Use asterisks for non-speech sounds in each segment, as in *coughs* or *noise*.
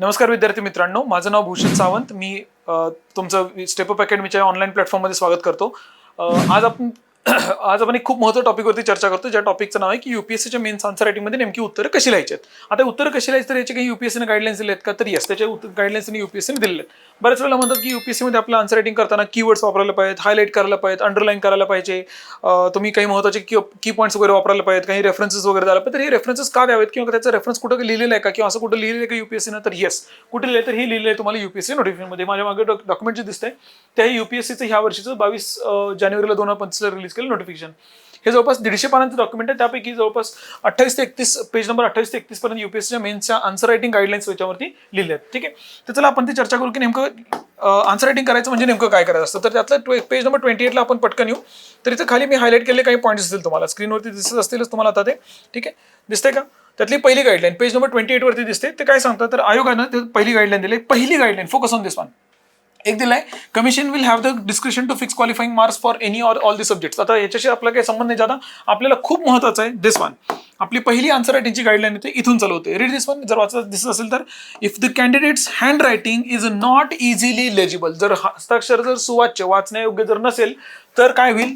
नमस्कार विद्यार्थी मित्रांनो माझं नाव भूषण सावंत. मी तुमचं स्टेपअप अकॅडमीच्या ऑनलाईन प्लॅटफॉर्ममध्ये स्वागत करतो. आज आपण *clears throat* आज आपण एक खूप महत्त्वाच्या टॉपिकवरती चर्चा करतो ज्या टॉपिकचं नाव आहे की युपीएससीच्या मेन्स आन्सर रायटिंगमध्ये नेमकी उत्तरं कशी लिहायची आहेत. आता उत्तरं कशी लिहायची तर याचे काही युपीएससीने गाईडलाईन्स दिले आहेत का? तर येस त्याच्या गाईडलाईन्सने युपीएससीने दिले आहेत. बऱ्याच वेळेला म्हणतात की युपीएससीमध्ये आपलं आन्सर रायटिंग करताना कीवर्ड्स वापरायला पाहिजेत हायलाईट करायला पाहिजेत अंडरलाईन करायला पाहिजे. तुम्ही काही महत्त्वाचे की की पॉईंट्स वगैरे वापरायला पाहिजेत काही रेफरन्सेस वगैरे द्यायला पाहिजे. तर हे रेफरन्सेस का द्यावेत किंवा त्याचा रेफरन्स कुठं लिहिलेलं आहे का? किंवा असं कुठं लिहिलेलं आहे का युपीएससीनं तर येस कुठे लिहिलं तर हे लिहिलं आहे तुम्हाला युपीएससी नोटिफिकेशनमध्ये माझ्या मागे डॉक्युमेंट जे दिसतंय ते हे युपीएससीचं ह्या वर्षीचं बावीस जानेवारीला दोन हजार पंचवीसला रिलीज केलं नोटिफिकेशन हे जवळपास दीडशे पानांचं डॉक्युमेंट आहे. त्यापैकी जवळपास अठ्ठावीस ते एकतीस पेज नंबर अठ्ठावीस ते एकतीस पर्यंत युपीएससीच्या मेन्सच्या आन्सर रायटिंग गाईडलाईन्स याच्यावरती लिहिले आहेत. ठीक आहे? तर चला आपण ती चर्चा करू की नेमकं आन्सर रायटिंग करायचं म्हणजे नेमकं काय करायचं असतं. तर त्यातलं पेज नंबर ट्वेंटी एटला आपण पटकन येऊ. तर इथं खाली मी हायलाईट केलेले काही पॉईंट्स असतील तुम्हाला. स्क्रीनवरती दिसत असतीलच तुम्हाला आता ते. ठीक आहे? दिसते का? त्यातली पहिली गाईडलाईन पेज नंबर ट्वेंटी एटवरती दिसते. ते काय सांगतात? तर आयोगानं पहिली गाईडलाईन दिली. पहिली guideline focus on this one एक दिलाय. Commission will have the description to fix qualifying marks for any or all the subjects आता याच्याशी आपला काही संबंध नाही. जाता आपल्याला खूप महत्वाचं आहे दिस वन आपली पहिली आन्सर रायटिंगची गाईडलाईन येते इथून चालू होते. रीड दिस वन जर वाचत दिसत असेल तर if the candidates handwriting is not easily legible जर हस्ताक्षर जर सुवाच्य वाचण्यायोग्य जर नसेल तर काय होईल?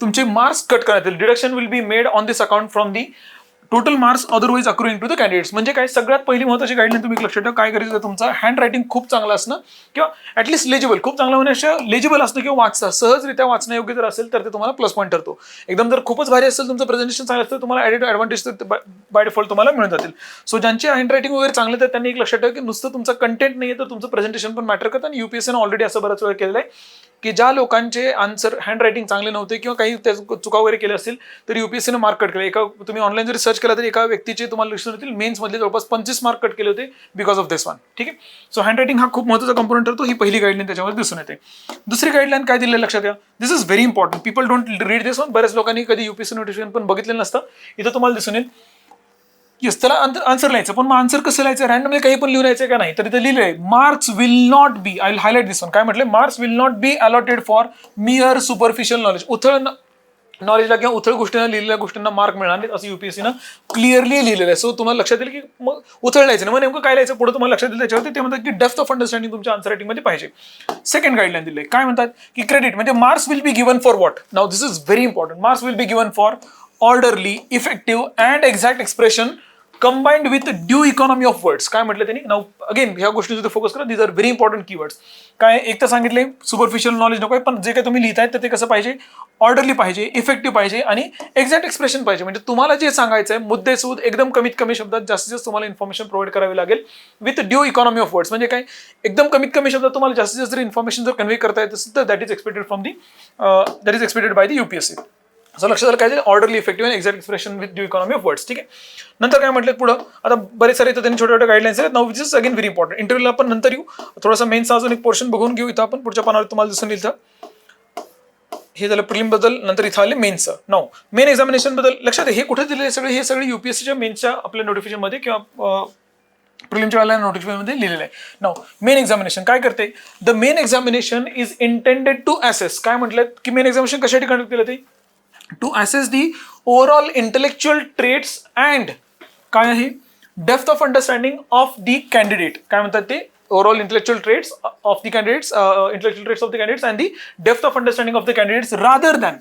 तुमचे मार्क्स कट करण्यात येईल deduction will be made on this account from the total marks otherwise accruing to the candidates म्हणजे काय? सगळ्यात पहिली महत्वाची गाईडलाईन तुम्ही लक्षात ठेवा. काय करायचं तुमचं? हँड रायटिंग खूप चांगलं असणं किंवा ॲटलीस्ट लेजिबल खूप चांगलं म्हणजे होण्यापेक्षा लेजिबल असणं किंवा वाचता. सहजरित्या वाचण्यायोग्य जर असेल तर ते तुम्हाला प्लस पॉईंट ठरतो. एकदम जर खूपच भारी असेल तुमचं प्रेझेंटेशन चांगलं असेल तुम्हाला ॲडिट ॲडव्हान्टेज बाय डिफॉल्ट तुम्हाला मिळून जातील. सो ज्यांचे हँड रायटिंग वगैरे चांगले तर त्यांनी एक लक्षात ठेवा की नुसतं तुमचं कंटेंट नाही आहे तर तुमचं प्रेझेंटेशन पण मॅटर करतं. आणि युपीएससीनं ऑलरेडी असं बऱ्याच वेळ केलेलं आहे. की ज्या लोकांचे आन्सर हँड रायटिंग चांगले नव्हते किंवा काही त्या चुका वगैरे केल्या असतील तर युपीएससीनं मार्क कट केले. एका तुम्ही ऑनलाईन जरी सर्च केला तर एका व्यक्तीचे तुम्हाला दिसून येतील. मेन्समधले जवळपास पंचवीस मार्क कट केले होते बिकॉज ऑफ दिस वन ठीक आहे? सो हँड रायटिंग हा खूप महत्त्वाचा कंपोनंट ठरतो. ही पहिली गाईडलाईन त्याच्यावर दिसून येते. दुसरी गाईडलाईन काय दिलेलं लक्षात घ्या. This is very important people don't read this one बऱ्याच लोकांनी कधी युपीएससी नोटिफिकेशन पण बघितलेलं नसतं. इथं तुम्हाला दिसून येईल. येस त्याला आन्सर लिहायचं. पण मग आन्सर कसं लिहायचं? रॅन्डमली काही पण लिहून यायचं का नाही? तर तिथं लिहिलं आहे marks will not be I highlight this one काय म्हटलं marks will not be allotted for mere superficial knowledge उथळ नॉलेजला किंवा उथळ गोष्टींना लिहिलेल्या गोष्टींना मार्क मिळणार नाहीत असं युपीएससीनं क्लिअरली लिहिलेलं आहे. सो तुम्हाला लक्षात येईल की मग उथळ लिहायचं नाही. मग नेमकं काय लिहायचं? पुढे तुम्हाला लक्षात येईल त्याच्यावरती. ते म्हणतात की डेप्थ ऑफ अंडरस्टँडिंग तुमच्या आन्सर रायटिंगमध्ये पाहिजे. सेकंड गाईडलाईन दिले काय म्हणतात? की क्रेडिट म्हणजे marks will be given for what now this is very important marks will be given for orderly effective and exact expression combined with due economy of words काय म्हटलं त्यांनी? नाव अगेन ह्या गोष्टीवर फोकस करा. These are very important keywords काय एक तर सांगितले सुपरफिशियल नॉलेज नको आहे पण जे काही तुम्ही लिहिताय तर ते कसं पाहिजे? ऑर्डरली पाहिजे इफेक्टिव्ह पाहिजे आणि एक्झॅक्ट एक्सप्रेशन पाहिजे. म्हणजे तुम्हाला जे सांगायचं आहे मुद्देसूद एकदम कमीत कमी शब्दात जास्तीत जास्त तुम्हाला इन्फॉर्मेशन प्रोव्हाइड करावी लागेल with due economy of words म्हणजे काय? एकदम कमीत कमी शब्दात तुम्हाला जास्तीत जास्त जर इन्फॉर्मेशन जर कन्व्हे करता येत असेल तर that is expected from the that is expected by the UPSC असं लक्षात आलं काय orderly effective and exact expression with due economy of words ठीक आहे? नंतर काय म्हटलं पुढं? आता बरेच सारे इथं त्यांनी छोट्या छोट्या गाईडलाईन्स आहेत. Now which is again very important इंटरव्ह्यूला आपण नंतर येऊ. थोडासा मेन्स अजून एक पोर्शन बघून घेऊ इथं आपण. पुढच्या पानावर तुम्हाला दिसून येईल हे झालं प्रिलिमबद्दल नंतर इथं आले मेन्सचं नाव मेन एक्झामिनेशनबद्दल लक्षात हे कुठे दिले सगळे? हे सगळे युपीएससीच्या मेन्सच्या आपल्या नोटिफिकेशनमध्ये किंवा प्रिलिमच्या वेळेला नोटिफिकेशनमध्ये लिहिलेलं आहे. नाव मेन एक्झामिनेशन काय करते? The main examination is intended to assess काय म्हटलं की मेन एक्झामिनेशन कशासाठी कंडक्ट केलं ते? To assess the overall intellectual traits and काय आहे? Depth of understanding of the candidate काय म्हणतात ते? Overall intellectual traits of the candidates intellectual traits of the candidates and the depth of understanding of the candidates rather than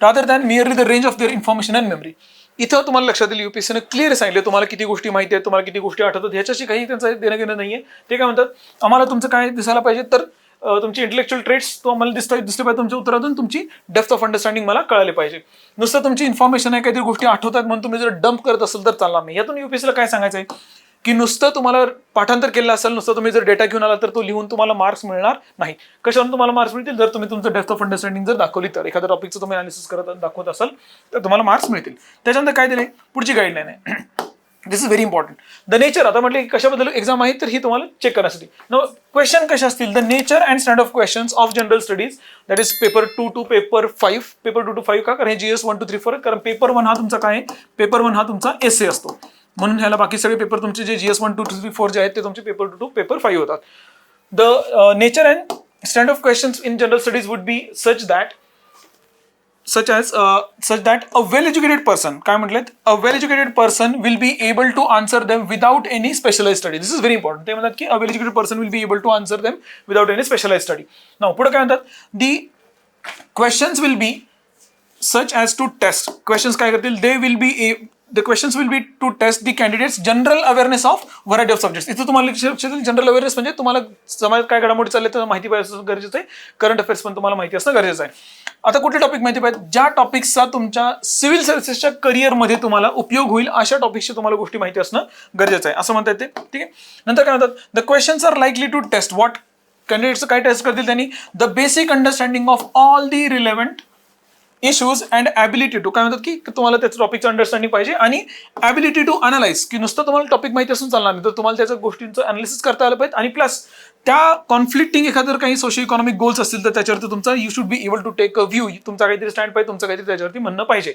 rather than merely the range of their information and memory इथं तुम्हाला लक्षात येईल युपीएससीनं clear सांगितलं तुम्हाला किती गोष्टी माहिती आहेत तुम्हाला किती गोष्टी आठवतात ह्याच्याशी काही त्यांचं देणं घेणं नाही आहे ते काय म्हणतात? आम्हाला तुमचं काय दिसायला पाहिजे? तर तुमची इंटेलेक्च्युअल ट्रेट्स तो आम्हाला दिसत दिसले पाहिजे तुमच्या उत्तरातून तुमची डेप्थ ऑफ अंडरस्टँडिंग मला कळाली पाहिजे. नुसतं तुमची इन्फॉर्मेशन आहे काहीतरी गोष्टी आठवतात म्हणून तुम्ही जर डंप करत असेल तर चालणार नाही. यातून युपीएससीला काय सांगायचं आहे की नुसतं तुम्हाला पाठांतर केलं असेल नुसतं तुम्ही जर डेटा घेऊन आला तर तो लिहून तुम्हाला मार्क्स मिळणार नाही. कशावरून तुम्हाला मार्क्स मिळतील? जर तुम्ही तुमचं डेप्थ ऑफ अंडरस्टँडिंग जर दाखवली तर एखाद्या टॉपिकचं तुम्ही अनालिसिस करत दाखवत असाल तर तुम्हाला मार्क्स मिळतील. त्याच्यानंतर काय दिले पुढची गाईडलाईन आहे. This is very important the nature आता म्हटलं की कशाबद्दल एक्झाम आहे तर ही तुम्हाला चेक करण्यासाठी. न क्वेश्चन कसे असतील? The nature and stand of questions of general studies that is paper two to paper five paper two to five का? कारण हे G S one two three four कारण पेपर वन हा तुमचा काय आहे? पेपर वन हा तुमचा एस ए असतो. म्हणून ह्याला बाकी सगळे पेपर तुमचे जे G S one two two three four जे आहेत ते तुमचे paper two to paper five होतात. The nature and stand of questions in general studies would be such that such as such that a well educated person काय म्हटलेत? A well educated person will be able to answer them without any specialise study this is very important ते म्हणतात की a well educated person will be able to answer them without any specialise study now पुढे काय म्हणतात? The questions will be such as to test questions काय करतील? They will be a the questions will be to test the candidates general awareness of variety of subjects इथं तुम्हाला लक्षात general awareness म्हणजे तुम्हाला समाजात काय घडामोडी चालले तर माहिती पाहिजे गरजेचं आहे. करंट अफेअर्स पण तुम्हाला माहिती असणं गरजेचं आहे. आता कुठले टॉपिक माहिती पाहिजे? ज्या टॉपिक्सचा तुमच्या सिव्हिल सर्व्हिसेसच्या करिअरमध्ये तुम्हाला उपयोग होईल अशा टॉपिक्सची तुम्हाला गोष्टी माहिती असणं गरजेचं आहे. असं म्हणता येते ठीक आहे? नंतर काय म्हणतात? The questions are likely to test what candidates काय टेस्ट करतील त्यांनी? The basic understanding of all the relevant issues and ability to काय म्हणतात की तुम्हाला त्याचं टॉपिकचं अंडरस्टँडिंग पाहिजे आणि ॲबिलिटी टू अनालाइज की नुसतं तुम्हाला टॉपिक माहिती असून चालणार नाही तर तुम्हाला त्याच्या गोष्टींचं अनालिसिस करता आलं पाहिजे. आणि प्लस त्या कॉन्फ्लिक्टिंग एखादं काही सोशल इकॉनॉमिक गोल्स असतील तर त्याच्यावरती तुमचा you should be able to take a view तुमचा काहीतरी स्टँड पाहिजे तुमचं काहीतरी त्याच्यावरती म्हणणं पाहिजे.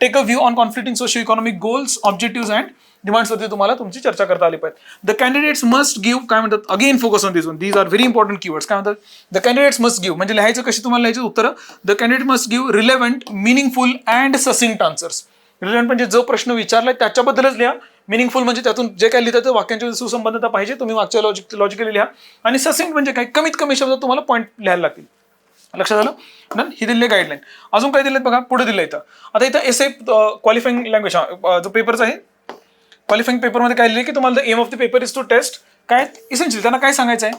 Take a view on conflicting social economic goals objective and डिमांड्सवरती तुम्हाला तुमची चर्चा करता आली पाहिजे. द कॅन्डिडेट्स मस्ट गिव्ह काय म्हणतात again focus on this one these are very important keywords काय म्हणतात द कॅन्डिडेट्स मस्ट गिव्ह म्हणजे लिहायचं कशी तुम्हाला लिहायचं उत्तरं? The candidate must give relevant meaningful and succinct answers relevant म्हणजे जो प्रश्न विचारलाय त्याच्याबद्दलच लिहा. मिनिंगफुल म्हणजे त्यातून जे काय लिहितं ते वाक्यांची सुसंबद्धता पाहिजे तुम्ही मागच्या लॉजिक लॉजिकली लिहा. आणि ससिंक्ट म्हणजे काय? कमीत कमी शब्दात तुम्हाला पॉईंट लिहायला लागतील. लक्षात आलं? ना ही दिले गाईडलाईन अजून काय दिलेत बघा? पुढे दिलं इथं. आता इथं एस ए क्वालिफाईंग लँग्वेज जो पेपरचा आहे क्वालिफाईंग पेपरमध्ये काय लिहिले की तुम्हाला the aim of the paper is to test काय? इसेन्शियली त्यांना काय सांगायचं आहे?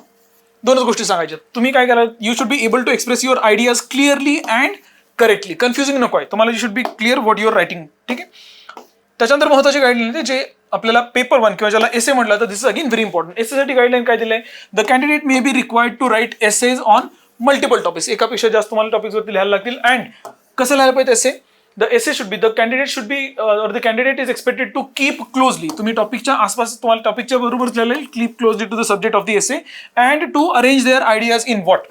दोनच गोष्टी सांगायच्या तुम्ही काय करा you should be able to express your ideas clearly and correctly confusing नको आहे. तुम्हाला you should be clear what your writing ठीक आहे? त्याच्यानंतर महत्वाची गाईडलाईन आहे जे आपल्याला पेपर वन किंवा ज्याला एसे म्हटलं तर this is again very important एसेसाठी guideline काय दिलं आहे the candidate may be required to write essays on multiple topics एकापेक्षा जास्त तुम्हाला टॉपिक्सवरती लिहायला लागतील. अँड कसं लिहायला पाहिजे essay the essay should be the candidate should be the candidate is expected to keep closely तुम्ही टॉपिकच्या आसपास तुम्हाला टॉपिकच्या बरोबर लिहिलेलं keep closely to the subject of the essay and to arrange their ideas in what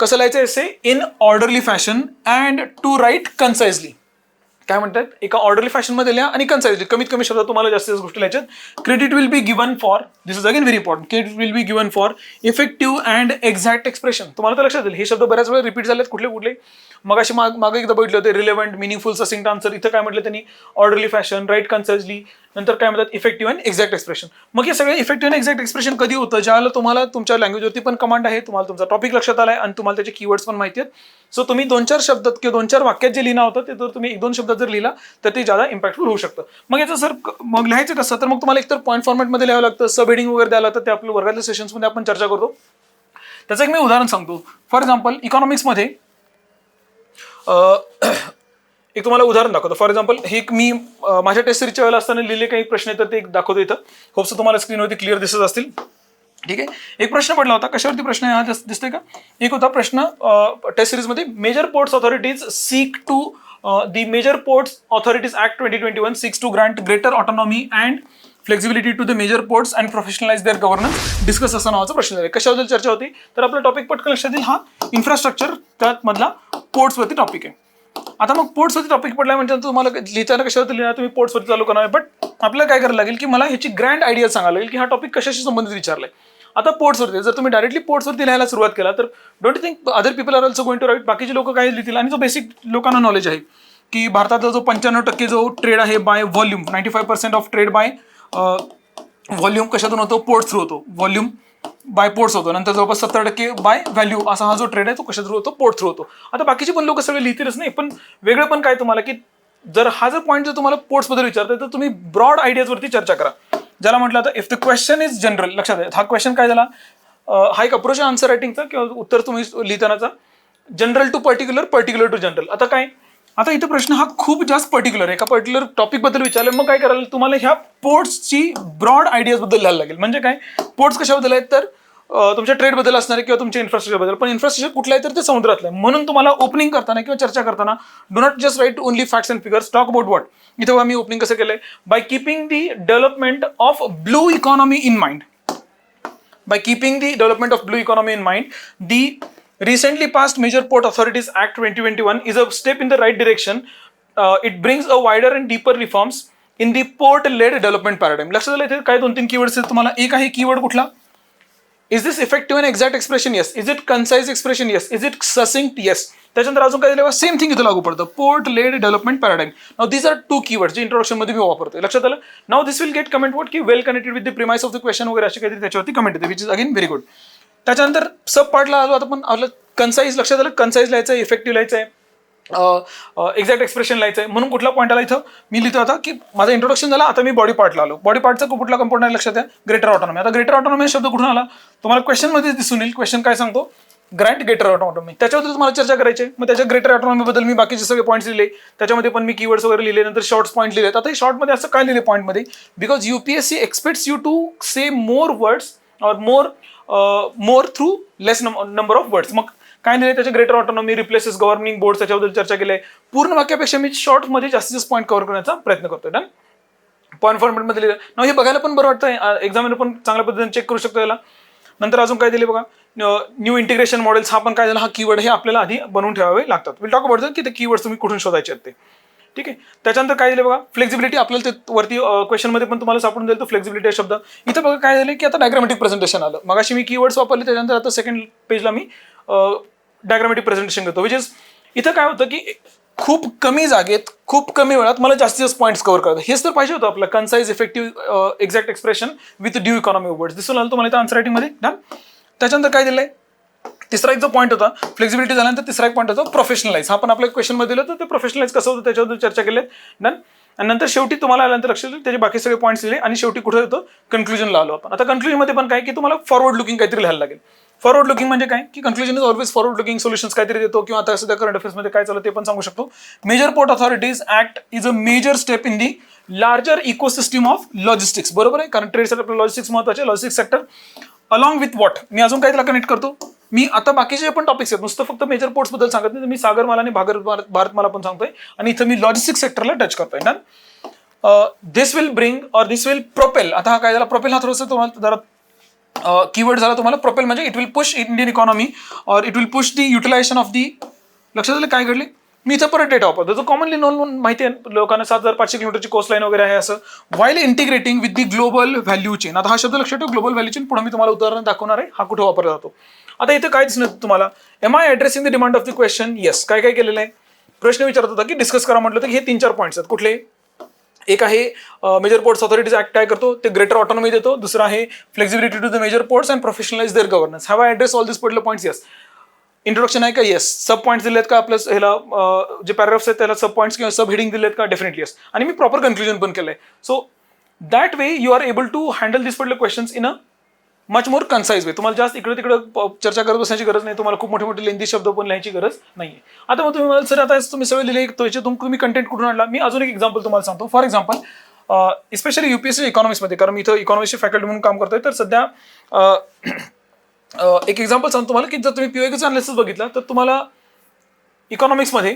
कसं लिहायचं essay in orderly fashion and to write concisely काय म्हणतात? एका ऑर्डरली फॅशनमध्ये लिहा आणि कन्साइजली कमीत कमी शब्दात तुम्हाला जास्तीत जास्त गोष्टी लिहायच्यात. Credit will be given for this is again very important credit will be given for effective and exact expression तुम्हाला तर लक्षात येईल हे शब्द बऱ्याच वेळा रिपीट झालेत कुठले कुठले? मग अशी माग मागे एकदा बघितलं होते रिलेव्हंट मिनिंगफुल ससिंग आन्सर इथं काय म्हटलं त्यांनी? ऑर्डरली फॅशन राईट कन्साइजली नंतर काय म्हणतात इफेक्टिव्ह अँड एक्झॅक्ट एक्सप्रेशन मग हे सगळे इफेक्टिव्ह अँड एक्झॅक्ट एक्सप्रेशन कधी होतं ज्याला तुम्हाला तुमच्या लँग्वेजवरती पण कमांड आहे तुम्हाला तुमचा टॉपिक लक्षात आला आहे आणि तुम्हाला त्याचे कीवर्ड्स पण माहिती आहेत. सो तुम्ही दोन चार शब्दात किंवा दोन चार वाक्यात जे लिहिणं होतं ते जर तुम्ही एक दोन शब्दात जर लिहिला तर ते ज्यादा इम्पॅक्टफुल होऊ शकतं. मग याचं सर मग लिहायचं कसं? तर मग तुम्हाला एकतर पॉईंट फॉर्मॅटमध्ये लिहावं लागतं सब हेडिंग वगैरे द्यायला लागतं ते आपल्या वर्गातल्या सेशन्समध्ये आपण चर्चा करतो. त्याचं एक मी उदाहरण सांगतो. फॉर एक्झाम्पल इकॉनॉमिक्समध्ये एक तुम्हाला उदाहरण दाखवतो. फॉर एक्झाम्पल हे एक मी माझ्या टेस्ट सिरीजच्या वेळेला असताना लिहिले काही प्रश्न आहेत तर ते एक दाखवतो इथं. होप्स तुम्हाला स्क्रीनवरती क्लिअर दिसत असतील. ठीक आहे? एक प्रश्न पडला होता. कशावरती प्रश्न आहे? हा दिसतोय का? एक होता प्रश्न टेस्ट सिरीजमध्ये major ports authorities seek to the major ports authorities act twenty twenty one six to grant greater autonomy and flexibility to the major ports and professionalise their governance discuss असा नावाचा प्रश्न झाला. कशाबद्दल चर्चा होती? तर आपला टॉपिक पटकन लक्षात येईल. हा इन्फ्रास्ट्रक्चर त्यात मधला पोर्ट्सवरती टॉपिक आहे. आता मग पोर्ट्सवरती टॉपिक पडला म्हणजे तुम्हाला लिहिताना कशावरती लिहिणार? तुम्ही पोर्ट्सवरती चालू करणार. बट आपल्याला काय करायला लागेल की मला ह्याची ग्रँड आयडिया सांगायला लागेल की हा टॉपिक कशाशी संबंधित विचारलाय. आता पोर्ट्सवरती जर तुम्ही डायरेक्टली पोर्ट्सवरती लिहायला सुरुवात केला तर don't think other people are also going to write बाकीचे लोक काय लिहितील? आणि जो बेसिक लोकांना नॉलेज आहे की भारताचा जो पंच्याण्णव टक्के जो ट्रेड आहे by volume ninety five percent of trade by volume कशातून होतो? पोर्ट थ्रू होतो. व्हॉल्यूम बाय पोर्ट्स होतो. नंतर जवळपास सत्तर टक्के बाय व्हॅल्यू असा हा जो ट्रेड आहे तो कशा थ्रू होतो? पोर्ट थ्रू होतो. आता बाकीचे पण लोक सगळे लिहितीलच नाही पण वेगळं पण काय तुम्हाला की जर हा जर पॉईंट जर तुम्हाला पोर्ट्सबद्दल विचारतोय विचारताय तर तुम्ही ब्रॉड आयडियाजवरती चर्चा करा. ज्याला म्हटलं आता if the question is general लक्षात आहे. हा क्वेश्चन काय झाला? हा एक अप्रोच आहे आन्सर रायटिंगचा किंवा उत्तर तुम्ही लिहितानाचा. General to particular particular to general आता काय? आता इथं प्रश्न हा खूप जास्त पर्टिक्युलर आहे. एका पर्टिक्युलर टॉपिकबद्दल विचारलं मग काय करायला तुम्हाला ह्या पोर्ट्सची ब्रॉड आयडियाजबद्दल लिहायला लागेल. म्हणजे काय? पोर्ट्स कशाबद्दल आहेत? तर तुमच्या ट्रेडबद्दल असणार किंवा तुमच्या इन्फ्रास्ट्रक्चरबद्दल पण इन्फ्रास्ट्रक्चर कुठलं आहे तर ते समुद्रातलं आहे. म्हणून तुम्हाला ओपनिंग करताना किंवा चर्चा करताना do not just write only facts and figures talk about what इथं आम्ही ओपनिंग कसं केलंय? By keeping the development of blue economy in mind by keeping the development of blue economy in mind the recently passed major port authorities act 2021 is a step in the right direction. Uh, it brings a wider and deeper reforms in the port led development paradigm. लक्षात आलं इथे काय दोन तीन keywords आहेत तुम्हाला? एक आहे कीवर्ड कुठला? Is this effective and exact expression yes is it concise expression yes is it succinct yes त्याच्यानंतर अजून काय दिलं सेम थिंग इथं लागू पडतं. Port led development paradigm now these are two keywords जे इंट्रोडक्शनमध्ये मी वापरतोय. लक्षात आलं? Now this will get comment vote की well connected with the premise of the question वगैरे असे काहीतरी त्याच्यावरती कमेंट येते which is again very good त्याच्यानंतर सब पार्टला आलो. आता पण आपलं कन्साईज लक्षात आलं. कन्साईज लिहायचं आहे इफेक्टिव्ह लिहायचं आहे एक्झॅक्ट एक्सप्रेशन लिहायचं आहे म्हणून कुठला पॉईंट आला इथं? मी लिहितो आता की माझं इंट्रोडक्शन झालं आता मी बॉडी पार्टला आलो. बॉडी पार्टचा कुठला कंपोनंट लक्षात आहे? ग्रेटर ऑटोनॉमी आता ग्रेटर ऑटोनॉमी शब्द कुठून आला? तुम्हाला क्वेश्चनमध्ये दिसून येईल. क्वेश्चन काय सांगतो? ग्रँट ग्रेटर ऑटोनॉमी त्याच्याबद्दल तुम्हाला चर्चा करायची आहे. मग त्याच्या ग्रेटर ऑटोनॉमीबद्दल मी बाकीचे सगळे पॉईंट्स लिहिले. त्याच्यामध्ये पण मी कीवर्ड्स वगैरे लिहिले. नंतर शॉर्ट्स पॉईंट लिहिले. आता शॉर्टमध्ये असं काय लिहिले पॉईंटमध्ये because U P S C expects you to say more words or more more through less number of words मग काय नाही त्याच्या greater autonomy replaces governing board त्याच्याबद्दल चर्चा केली आहे. पूर्ण वाक्यापेक्षा मी शॉर्टमध्ये जास्तीत जास्त पॉईंट कव्हर करण्याचा प्रयत्न करतो डन पॉईंट फॉर्मेटमध्ये लिहिलं. ना हे बघायला पण बरं वाटतं एक्झामिनर पण चांगल्या पद्धतीने चेक करू शकतो याला. नंतर अजून काय दिले बघा? न्यू इंटिग्रेशन मॉडेल्स हा पण काय झाला? हा कीवर्ड हे आपल्याला आधी बनवून ठेवावे लागतात. विल टॉक अबाउट की ते कीवर्ड तुम्ही कुठून शोधायचे आहेत ते. ठीक आहे? त्याच्यानंतर काय झालं बघा? फ्लेक्झिबिलिटी आपल्याला ते वरती क्वेश्चनमध्ये पण तुम्हाला सापडून जाईल तो फ्लेक्झिबिलिटी शब्द. इथं बघा काय झालं की आता डायग्रामॅटिक प्रेझेंटेशन आलं. मगाशी मी कीवर्ड्स वापरले त्याच्यानंतर आता सेकंड पेजला मी डायग्रामॅटिक प्रेझेंटेशन करतो विच इज इथं काय होतं की खूप कमी जागेत खूप कमी वेळात मला जास्तीत जास्त पॉईंट्स कव्हर करतात हेच तर पाहिजे होतं आपलं. Concise effective exact expression with due economy words दिसून आलं तुम्हाला आन्सर रायटिंगमध्ये डन त्याच्यानंतर काय दिलं आहे तिसरा एक जो पॉईंट होता फ्लेक्सिबिलिटी झाल्यानंतर तिसरा एक पॉईंट होता प्रोफेशनलाइज हा पण आपल्या क्वेश्चनमध्ये दिलं तर ते प्रोफेशनलाइज कसं होतं त्याच्याबद्दल चर्चा केली डन आणि नंतर शेवटी तुम्हाला आल्यानंतर लक्ष येईल त्याचे बाकी सगळे पॉईंट्स दिले आणि शेवटी कुठे होतं कन्क्लुजनला आलो आपण. आता कन्क्लुजनमध्ये पण काय की तुम्हाला फॉरवर्ड लुकिंग काहीतरी लिहायला लागेल. फॉरवर्ड लुकिंग म्हणजे काय? की conclusion is always forward looking solutions काहीतरी देतो किंवा आता सध्या करंट अफेअर्समध्ये काय चालू ते पण सांगू शकतो. Major port authorities act is a major step in the larger ecosystem of logistics बरोबर आहे? कारण ट्रेड सेक्टर लॉजिस्टिक्स महत्त्वाचे logistics sector along with what मी अजून काय त्याला कनेक्ट करतो? मी आता बाकीचे पण टॉपिक्स आहेत नुसतं फक्त मेजर पोर्ट्सबद्दल सांगत नाही मी सागरमाला आणि भागर भारतमाला पण सांगतोय. आणि इथं मी लॉजिस्टिक सेक्टरला टच करतोय. Done this will bring or this will propel आता हा काय झाला? प्रोपेल हा थोडंसं तुम्हाला जरा कीवर्ड झाला तुम्हाला. प्रोपेल म्हणजे it will push Indian economy or it will push the utilisation of the लक्षात आलं काय घडले मी इथं परत डेटा वापरतो जो कॉमनली नॉन माहिती आहे लोकांना सात हजार पाचशे किलोमीटरची कोस्ट लाईन वगैरे आहे असं. While integrating with the global value chain आता हा शब्द लक्षात ठेव ग्लोबल व्हॅल्यू चेन पुढे मी तुम्हाला उदाहरण दाखवणार आहे. हा कुठे वापरला जातो? आता इथं काय दिसणार तुम्हाला? Am I addressing the demand of the question yes काय काय केलेलं आहे? प्रश्न विचारत होता की डिस्कस करा म्हटलं तर हे तीन चार पॉईंट्स आहेत. कुठले? एक आहे मेजर पोर्ट्स ऑथॉरिटीज ऍक्ट काय करतो? ते ग्रेटर ऑटोनॉमी देतो. दुसरा आहे flexibility to the major ports and professionalise their governance have I address all this पडलं पॉईंट्स येस इंट्रोडक्शन आहे का? येस सब पॉईंट्स दिलेत का? आपल्या ह्याला जे पॅराग्राफ्स आहेत त्याला सब पॉईंट्स किंवा सब हेडिंग दिलेत का? डेफिनेटली येस आणि मी प्रॉपर कन्क्लुजन पण केलंय. So that way you are able to handle this पडले questions in a much more concise way तुम्हाला जास्त इकडे तिकडे प- चर्चा करत बसण्याची गरज नाही. तुम्हाला खूप मोठे मोठे लेंदी शब्द पण लिहायची गरज नाही आता मग तुम्ही मला सर आता तुम्ही सगळे लिहिले तो तुम्ही कंटेंट कुठून आणला? मी अजून एक एक्झाम्पल तुम्हाला सांगतो. फॉर एक्झाम्पल स्पेशली युपीएससी इकॉनॉमिक्समध्ये कारण मी इथं इकॉनॉमिक्सची फॅकल्टी म्हणून काम करतोय तर सध्या एक एक्झाम्पल सांगतो तुम्हाला की जर तुम्ही पीओएचं अनालिसिस बघितला तर तुम्हाला इकॉनॉमिक्समध्ये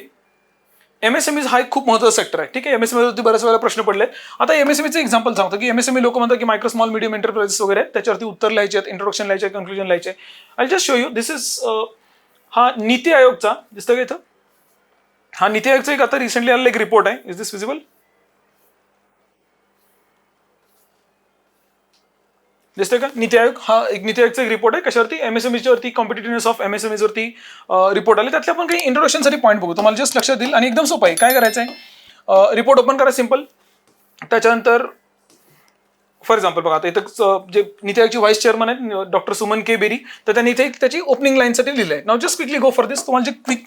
एम एस हा एक खूप महत्त्वाचा सेक्टर आहे. ठीक आहे? एम एस बऱ्याच वेळा प्रश्न पडले. आता एम एक्झाम्पल सांगतो की एमएसएमई लोक म्हणतात की मायक्रो स्मॉल मीडियम एंटरप्राइजेस वगैरे त्याच्यावरती उत्तर लिहायचे आहेत इंट्रोडक्शन लिहायचे कन्क्लुजन लिहायचे I just show you this is हा नीती आयोगचा दिसतं का इथं? हा नीती आयोगचा एक आता रिसेंटली आलेला एक रिपोर्ट आहे. इज दिस विजिबल दिसतोय का? नीती आयोग हा एक नीती आयोगचा एक रिपोर्ट आहे. कशावरती? एम एस एम वरती competitiveness of M S M वरती रिपोर्ट आले. त्यातले आपण काही इंट्रोडक्शनसाठी पॉईंट बघू. तुम्हाला जस्ट लक्षात देईल आणि एकदम सोपं आहे. काय करायचं आहे रिपोर्ट ओपन करा सिंपल त्याच्यानंतर फॉर एक्झाम्पल बघा आता इथं जे नीती आयोगचे व्हाईस चेअरमन आहेत डॉक्टर सुमन के बेरी तर त्यांनी इथे एक त्याची ओपनिंग लाईनसाठी लिहिलं आहे नाव just quickly go for this तुम्हाला जे क्विक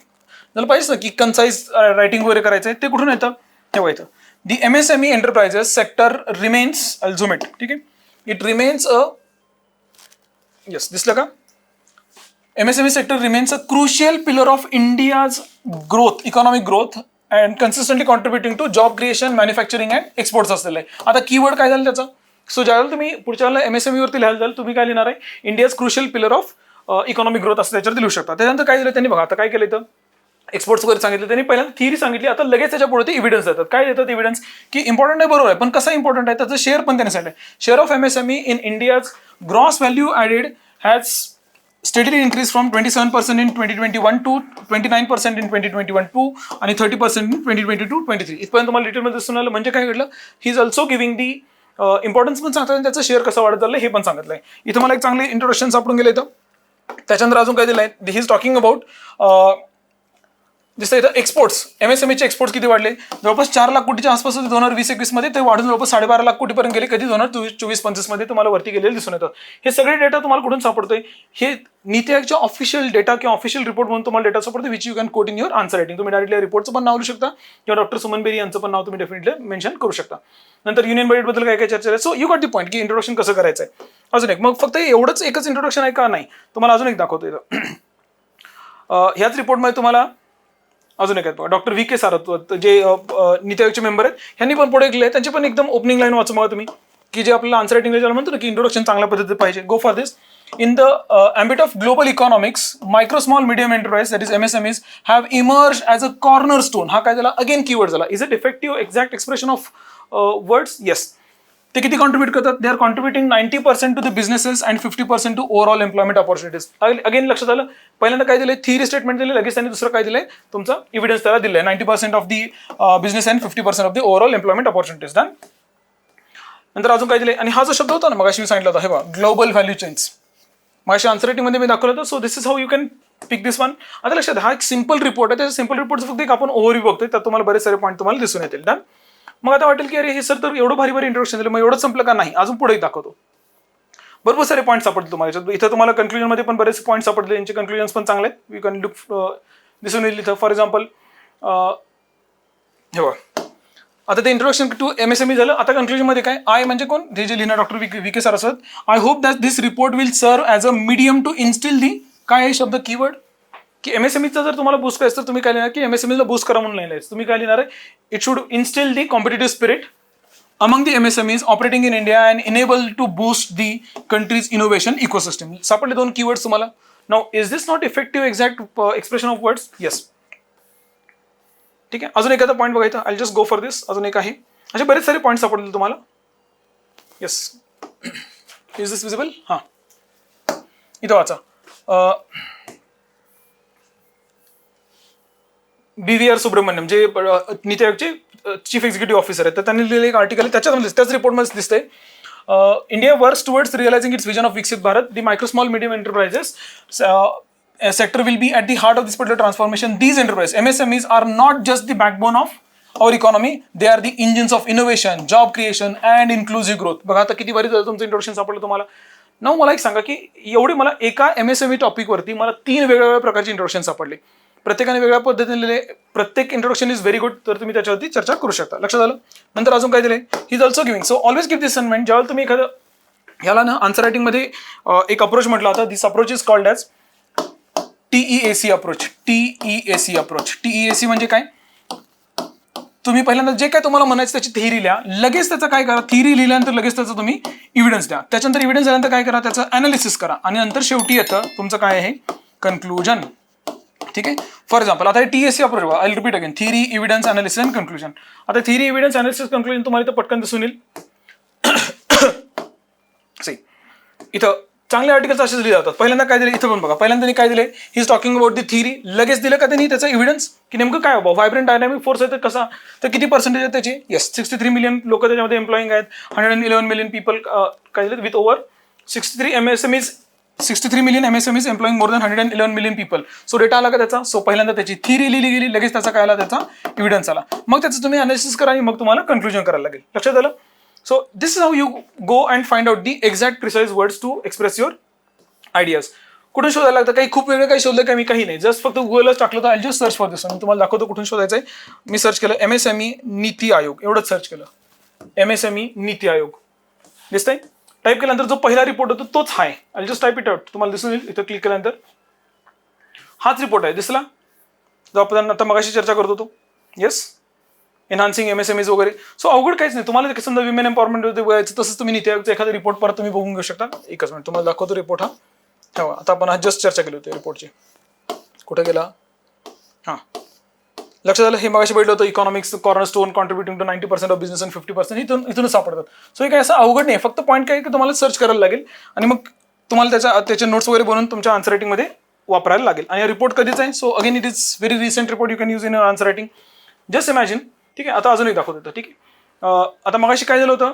झालं पाहिजे ना की कन्साईज रायटिंग वगैरे करायचं आहे ते कुठून येतं? तेव्हा येतं the M S M E enterprises sector remains अल्झुमेट ठीक आहे? इट रिमेन्स अ येस दिसलं का? MSME sector remains a crucial pillar of India's growth economic growth and consistently contributing to job creation manufacturing and exports असलेलं आहे. आता keyword काय झालं त्याचं? सो ज्यावेळेला तुम्ही पुढच्या वेळेला एमएसएमई वरती लिहायला जाल तुम्ही काय लिहिणार आहे? India's crucial pillar of economic growth असं त्याच्यावरती लिहू शकता. त्याच्यानंतर काय दिलं त्यांनी बघा आता काय केलं इथं? एक्सपोर्ट्स वगैरे सांगितले त्यांनी पहिल्यांदा थिअरी सांगितली आता लगेच त्याच्या पुढे ते इव्हिडन्स देतात. काय देतात इव्हिडन्स की इम्पॉर्टंट आहे बरोबर आहे पण कसा इम्पॉर्टंट आहे? त्याचं शेअर पण त्यांनी सांगितलं. Share of MSME in India's gross value added has steadily increase from twenty seven percent in twenty twenty one to twenty nine percent in twenty twenty one two आणि 30% in 2022 23 इथपर्यंत तुम्हाला डिटेलमध्ये दिसून आलं म्हणजे काय घडलं? He is also giving the importance पण सांगतात आणि त्याचं शेअर कसं वाढत चाललं हे पण सांगितलंय. इथं मला एक चांगले इंट्रोडक्शन सापडून गेलं इथं. त्याच्यानंतर अजून काय दिलं आहे ही इज टॉकिंग अबाउट दिसतं इथं एक्सपोर्ट्स एम एस एम चे एक्सपोर्ट्स किती वाढले? जवळपास चार लाख कोटीच्या आसपास होते दोन हजार वीस एकवीसमध्ये ते वाढून जवळपास साडेबारा लाख कोटीपर्यंत गेले. कधी दोन हजार चोवीस पंचवीसमध्ये पंचवीसमध्ये तुम्हाला वरती गेलेले दिसून येतात हे सगळे डेटा तुम्हाला कुठून सापडतोय? हे नीती आयोगच्या ऑफिशियल डेटा किंवा ऑफिशियल रिपोर्ट म्हणून तुम्हाला डेटा सापडतो which you can quote in your answer writing तुम्ही डायरेक्टली रिपोर्टचं पण नाव लिहू शकता. किंवा डॉक्टर सुमन बेरी यांचं पण नाव तुम्ही डेफिनेटली मेन्शन करू शकता. नंतर युनियन बजेटबद्दल काय काय चर्चा आहे so you got the point की इंट्रोडक्शन कसं करायचं आहे अजून एक. मग फक्त एवढंच एकच इंट्रोडक्शन आहे का? नाही. तुम्हाला अजून एक दाखवतो *clears throat* ह्याच रिपोर्टमध्ये तुम्हाला अजून एक आहेत डॉक्टर व्ही के सारत्वत जे नीती आयोगचे मेंबर आहेत ह्यांनी पण पुढे लिहिले त्यांची पण एकदम ओपनिंग लाईन वाचून बघा तुम्ही. की जे आपल्याला आन्सर रायटिंग ज्याला म्हणतो ना की इंट्रोडक्शन चांगल्या पद्धतीत पाहिजे. Go for this in the ambit of global economics micro small medium enterprise that is M S M is have emerge as a corner stone हा काय झाला? अगेन कीवर्ड झाला. Is it effective exact expression of words yes ते किती contribute करतात? They are contributing ninety percent to the businesses and fifty percent to overall employment opportunities again लक्षात आलं? पहिल्यांदा काय दिलं थिअरी स्टेटमेंट दिले लगेच त्यांनी दुसरं काय दिलंय? तुमचं इव्हिडन्स त्याला दिलंय. Ninety percent of the business and fifty percent of the overall employment opportunities done नंतर अजून काय दिले आणि हा जो शब्द होता ना मग मी सांगितलं होता हे बघा ग्लोबल व्हॅल्यू चेन्स माझ्या आन्सर मी दाखवलं होतं. So this is how you can pick this one आता लक्षात हा एक सिंपल रिपोर्ट आहे. त्याचा सिंपल रिपोर्ट फक्त एक आपण ओव्हरव्यू बघतोय त्यात तुम्हाला बरेच सारे पॉईंट तुम्हाला दिसून येतील. डन मग आता वाटेल की अरे हे सर तर एवढं भारी भारी इंट्रोडक्शन दिलं मग एवढं संपलं का नाही? अजून पुढे दाखवतो. भरपूर सारे पॉईंट सापडले तुम्हाला. इथं तुम्हाला कन्क्लुजनमध्ये पण बरेच पॉईंट सापडले. यांचे कन्क्लुजन्स पण चांगले आहेत. यू कॅन लुक दिसून येईल इथं. फॉर एक्झाम्पल uh, हे बघा. आता ते introduction to M S M E झालं. आता conclusion काय? आय म्हणजे कोण? हे जे लिहिणार डॉक्टर वी के सर असत I hope that this report will serve as a medium to instil the काय आहे शब्द? कीवर्ड की एम एस ईचा जर तुम्हाला बूस्ट करायचं तर तुम्ही काय लिहिणार? की एम एस एम बूस्ट करा म्हणून लिहिलं तुम्ही काय लिहिणार आहे? It should instil the competitive spirit among the MSMEs operating in India and enable to boost the country's innovation ecosystem. सापडले दोन कीवर्ड्स तुम्हाला. नाव is this not effective exact expression of words yes ठीक आहे? अजून एखादा पॉईंट बघायचा? I just go for this अजून एक आहे. असे बरेच सारे पॉईंट सापडले तुम्हाला. येस इज दिस विजिबल हां. इथं वाचा. Uh, B V R Subrahmanyam जे नीती आयोगचे चीफ एक्झिक्युटिव्ह ऑफिसर आहेत. तर त्यांनी लिहिलेलं एक आर्टिकल आहे. त्याच्यात म्हणजे त्याच रिपोर्टमध्ये दिसते India works towards realising its vision of Viksit Bharat the micro small medium enterprises sector will be at the heart of this particular transformation these enterprise M S M is are not just the backbone of our economy they are the engines of innovation job creation and inclusive growth बघा आता किती बरी झालं तुमचं introduction सापडलं तुम्हाला. नाव मला एक सांगा की एवढे मला एका एम एस एम ई टॉपिकवरती मला तीन वेगवेगळ्या प्रकारचे इंट्रोडक्शन सापडले. प्रत्येकाने वेगळ्या पद्धतीने लिहिले. प्रत्येक इंट्रोडक्शन इज व्हेरी गुड तर तुम्ही त्याच्यावरती चर्चा करू शकता. लक्षात आलं? नंतर अजून काय दिले he is also giving so always give this sentiment ज्यावेळेला तुम्ही एखादं ह्याला ना आन्सर रायटिंगमध्ये एक अप्रोच म्हटला होता this approach is called as T E C approach T E C approach T E C म्हणजे काय? तुम्ही पहिल्यांदा जे काय तुम्हाला म्हणायचं त्याची थिअरी लिहा. लगेच त्याचा काय करा? थिअरी लिहिल्यानंतर लगेच त्याचा तुम्ही इव्हिडन्स द्या. त्याच्यानंतर इव्हिडन्स झाल्यानंतर काय करा? त्याचं अनालिसिस करा. आणि नंतर शेवटी येतं तुमचं काय आहे? कन्क्लुजन ठीक आहे? फॉर एक्झाम्पल आता T S C approach I repeat again theory evidence analysis and conclusion आता थिअरी इव्हिडन्स अनालिसिस कन्क्लुजन तुम्हाला इथं पटकन दिसून येईल. *coughs* सी इथं चांगले आर्टिकल्स असेच लिहिले जातात. पहिल्यांदा काय दिले? इथं पण बघा. पहिल्यांदा त्यांनी काय दिले? He is talking about the theory लगेच दिलं का त्यांनी? त्याचा इव्हिडन्स की नेमकं काय बाबा? व्हायब्रंट डायनामिक फोर्स आहे तर कसा? तर किती पर्सेंटेज आहे त्याची? येस सिक्स्टी थ्री मिलियन लोक त्याच्यामध्ये एम्प्लॉईंग आहेत. Hundred and eleven million people काय दिले with over sixty three M S M is sixty three million M S M is employing more than hundred and eleven million people so data आला का त्याचा? So पहिल्यांदा त्याची three लिहिली गेली लगेच त्याचा काय आला त्याचा? इव्हिडन्स आला. मग त्याचं तुम्ही अनालिसिस करा आणि मग तुम्हाला कन्क्लुजन करायला लागेल. लक्षात आलं? So this is how you go and find out the exact precise words to express your ideas कुठून शोधायला लागतं? काही खूप वेगळं काही शोधलं काही मी काही नाही. जस्ट फक्त गुगलच टाकलं तर I just search for this मी तुम्हाला दाखवतो कुठून शोधायचं आहे मी सर्च केलं M S M E NITI Aayog. एवढंच सर्च केलं. M S M E NITI Aayog. दिसतंय? टाईप केल्यानंतर जो पहिला रिपोर्ट होतो तोच हाय. आहे I just type it out तुम्हाला दिसून येईल. इथं क्लिक केल्यानंतर. हाच रिपोर्ट आहे. दिसला? जो आपण आता मगाशी चर्चा करत होतो. Yes enhancing M S M S वगैरे. सो अवघड काहीच नाही. तुम्हाला समजा विमेन एम्पॉवरमेंट बघायचं तसंच तुम्ही नीती आयोगचा एखादा रिपोर्ट परत तुम्ही बघून घेऊ शकता. एकच मिनिट तुम्हाला दाखवतो रिपोर्ट हा. ठेवा. आता आपण हा जस्ट चर्चा केली होती रिपोर्टची कुठे गेला? हां. लक्षात आलं? हे मगाशी बघितलं होतं economics corner stone contributing to ninety percent of business and fifty percent इथून इथूनच सापडतात. सो हे काय असं अवघड नाही फक्त पॉईंट काय की तुम्हाला सर्च करायला लागेल आणि मग तुम्हाला त्याच्या त्याचे नोट्स वगैरे बनवून तुमच्या आन्सर रायटिंगमध्ये वापरायला लागेल. आणि रिपोर्ट कधीच आहे? So again it is very recent report you can use in answer writing just imagine ठीक आहे? आता अजून एक दाखवत होतं ठीक आहे? आता मगाशी काय झालं होतं?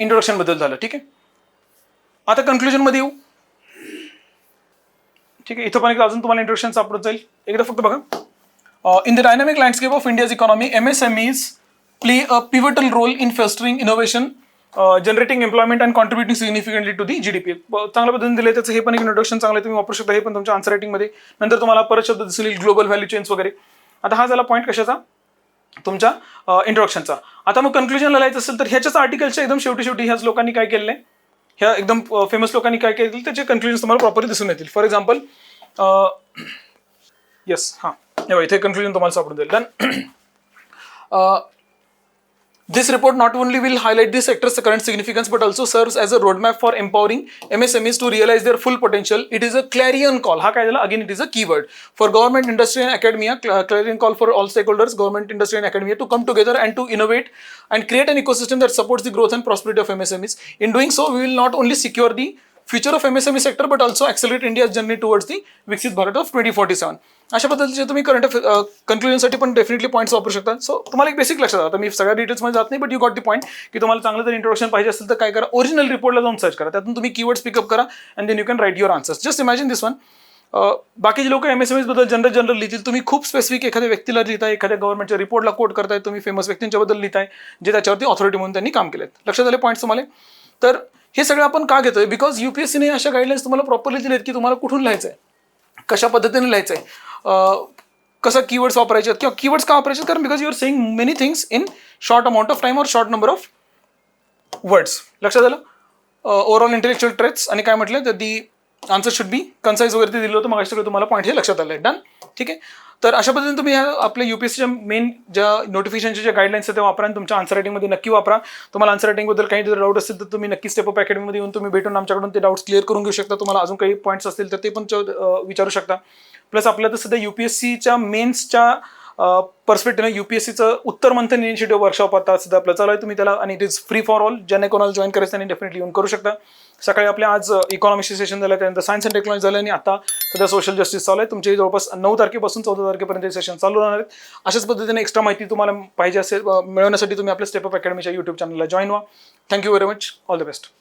इंट्रोडक्शनबद्दल झालं ठीक आहे? आता कन्क्लुजनमध्ये येऊ. ठीक आहे? इथं पण अजून तुम्हाला इंट्रोडक्शन सापडत जाईल. एकदा फक्त बघा. In the dynamic landscape of India's economy M S M is play a pivotal role in fostering innovation generating employment and contributing significantly to the GDP चांगल्या पद्धतीने दिले त्याचं हे पण एक इंट्रोडक्शन चांगलं आहे तुम्ही वापरू शकता हे पण तुमच्या आन्सर रायटिंगमध्ये नंतर तुम्हाला परत शब्द दिसेल ग्लोबल व्हॅल्यू चेन्स वगैरे. आता हा झाला पॉईंट कशाचा? तुमच्या uh, इंट्रोडक्शनचा आता मग कन्क्लुजनला लायचं असेल तर ह्याच्याच आर्टिकलच्या एकदम शेवटी शेवटी ह्याच लोकांनी काय केलेलं आहे? ह्या एकदम uh, फेमस लोकांनी काय केलं त्याचे कन्क्लुजन तुम्हाला प्रॉपरली दिसून येतील. फॉर एक्झाम्पल येस हां. इथे कन्क्लुजन तुम्हाला सापडून जाईल done This report not only will highlight the sector's current significance but also serves as a roadmap for empowering MSMEs to realize their full potential. It is a clarion call. हा काय झाला again it is a keyword for government industry and academia clarion call for all stakeholders, government, industry, and academia to come together and to innovate and create an ecosystem that supports the growth and prosperity of MSMEs. In doing so, we will not only secure the future of MSME sector but also accelerate India journey towards the Viksit Bharat of twenty forty seven अशा पद्धतीचे तुम्ही current कन्क्लुजनसाठी पण definitely points वापरू शकता. So तुम्हाला एक basic लक्षात आता मी सगळ्या डिटेल्समध्ये जात नाही but you got the point की तुम्हाला चांगलं जर इंट्रोडक्शन पाहिजे असेल तर काय करा? ओरिजिनल रिपोर्टला जाऊन सर्च करा. त्यातून तुम्ही कीवर्ड्स पिकअप करा and then you can write your answers just imagine this one बाकीचे लोक एम एस एम एसबद्दल जनरल जनरल लिहितील. तुम्ही खूप स्पेसिफिक एखाद्या व्यक्तीला लिहिताय एखाद्या गव्हर्नमेंटच्या रिपोर्टला कोट करताय तुम्ही फेमस व्यक्तींच्याबद्दल लिहिताय जे त्याच्यावरती ऑथॉरिटी म्हणून त्यांनी काम केलेत लक्षात आले पॉईंट्स तुम्हाला? तर हे सगळं आपण का घेतोय? बिकॉज युपीएससीने अशा गाईडलाईन्स तुम्हाला प्रॉपरली दिलेत की तुम्हाला कुठून लिहायचं आहे कशा पद्धतीने लिहायचं आहे कसं कीवर्ड्स वापरायचे आहेत? किंवा कीवर्ड्स का वापरायचे कारण because you are saying many things in short amount of time और शॉर्ट नंबर ऑफ वर्ड्स लक्षात आलं? ओव्हरऑल इंटेलेक्च्युअल ट्रेट्स आणि काय म्हटलं? तर the answer should be concise वगैरे ते दिलं होतं. मग सगळं तुम्हाला पॉईंट हे लक्षात आलं आहे डन ठीक आहे? तर अशा पद्धतीने तुम्ही ह्या आपल्या युपीएससीच्या मेन ज्या नोटिफिकेशनच्या ज्या गाईडलाईन्स आहेत त्या वापरा आणि तुमच्या आन्सर रायटिंगमध्ये नक्की वापरा. तुम्हाला आन्सर रायटिंगबद्दल काही जर डाऊट असतील तर तुम्ही नक्की स्टेप अप अकॅडमीमध्ये येऊन तुम्ही भेटून आमच्याकडून ते डाऊट्स क्लिअर करून घेऊ शकता. तुम्हाला अजून काही पॉईंट्स असतील तर ते पण विचारू शकता. प्लस आपल्या तर सध्या युपीएससीच्या मेन्सच्या पर्स्पेक्टिव्ह युपीएससीचं उत्तर मंथन इनिशिएटिव्ह वर्कशॉप आता सध्या आपलं चालू आहे. तुम्ही त्याला आणि it is free for all ज्याने कोणाला जॉईन करायचं त्यांनी डेफिनेटली येऊन करू शकता. सकाळी आपल्या आज इकॉनॉमिक्स सेशन झालं त्यानंतर सायन्स अँड टेक्नॉलॉजी झालं आणि आता सध्या सोशल जस्टिस चालू आहे. तुमचे जवळपास नऊ तारखेपासून चौदा तारखेपर्यंत सेशन चालू राहणार आहेत. अशाच पद्धतीने एक्स्ट्रा माहिती तुम्हाला पाहिजे असेल मिळवण्यासाठी तुम्ही आपल्या स्टेप अप अकॅडमीच्या युट्यूब चॅनलला जॉईन व्हा. Thank you very much all the best